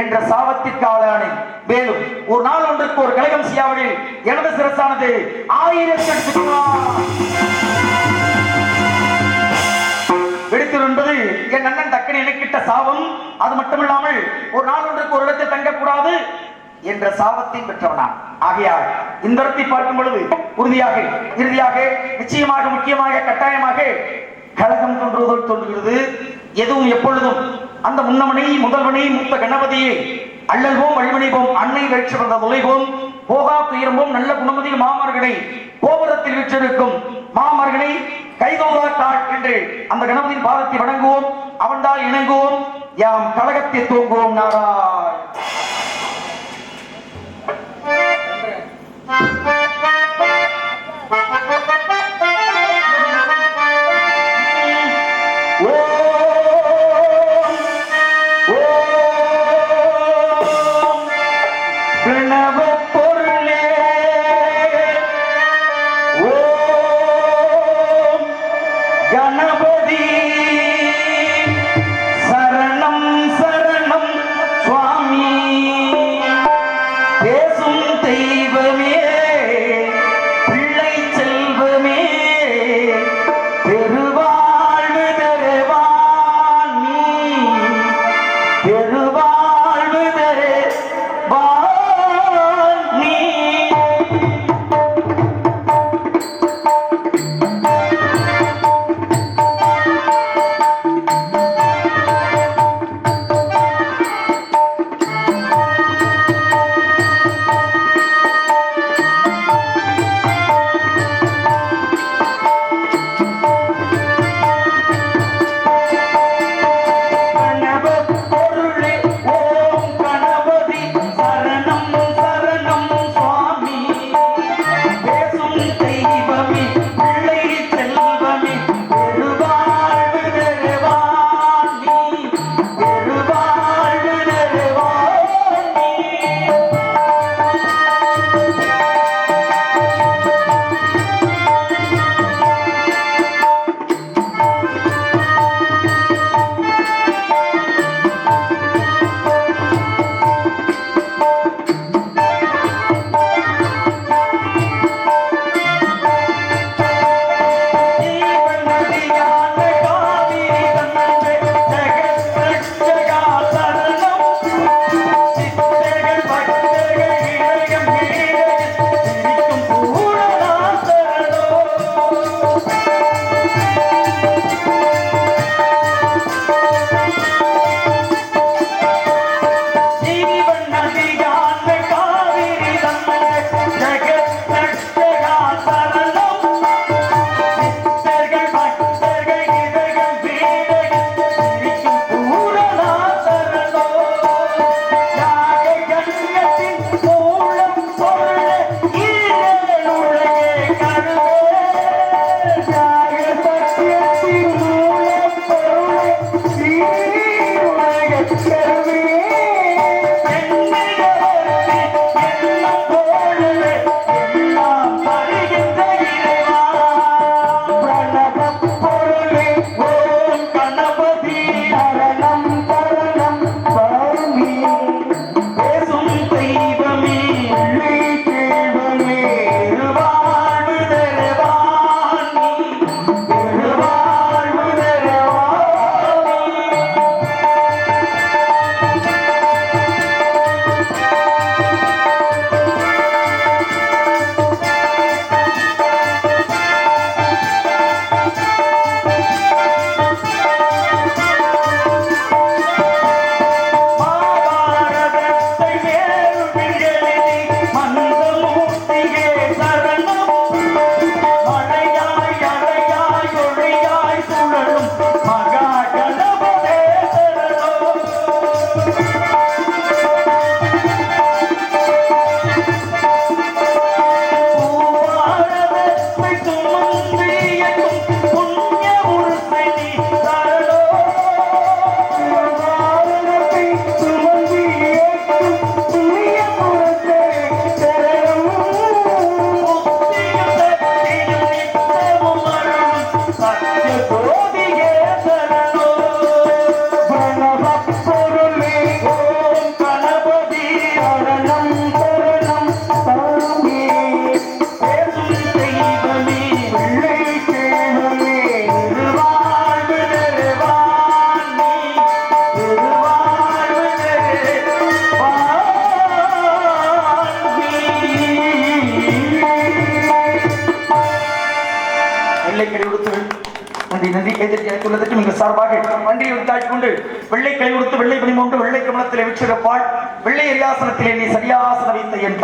என்ற சாபத்திற்கு ஆளானேன் மேலும் ஒரு நாள் ஒன்றுக்கு ஒரு கழகம் சியாவிடில் எனது சிறசானது ஆயிரத்தி வெடித்தூர் என்பது என் அண்ணன் தக்கன் எனக்கிட்ட சாபம். அது மட்டுமில்லாமல் ஒரு நாள் ஒன்றுக்கு ஒரு இடத்தில் தங்கக்கூடாது என்ற சாபத்தை பெற்றவனான். ஆகையால் இந்த இடத்தை பார்க்கும் பொழுது உறுதியாக இறுதியாக நிச்சயமாக முக்கியமாக கட்டாயமாக கழகம் தோன்றுவதோடு தோன்றுகிறது. எதுவும் எப்பொழுதும் அந்த முன்னமனை முதல்வனை மூத்த கணபதியை அள்ளல்வோம் வழிமணிவோம் அன்னை வேற்று வந்த நுழைவோம் போகா துயரம்போம் நல்ல குணமதி மாமர்கனை கோபுரத்தில் விற்றிருக்கும் மாமர்கனை கைதோதா என்று அந்த கணபதியின் பாதத்தை வணங்குவோம் அவன்தால் இணங்குவோம் யாம் கழகத்தை தூங்குவோம் நாரா. பிரணவ நன்றி நன்றி சார்பாக நன்றியை தாழ்த்திக்கொண்டு வெள்ளை கை கொடுத்து வெள்ளை பணிமூன்று வெள்ளை கமலத்திலே விற்றிருப்பாள். வெள்ளை அரியாசனத்தில் என்னை சரியாசனம் வைத்த என்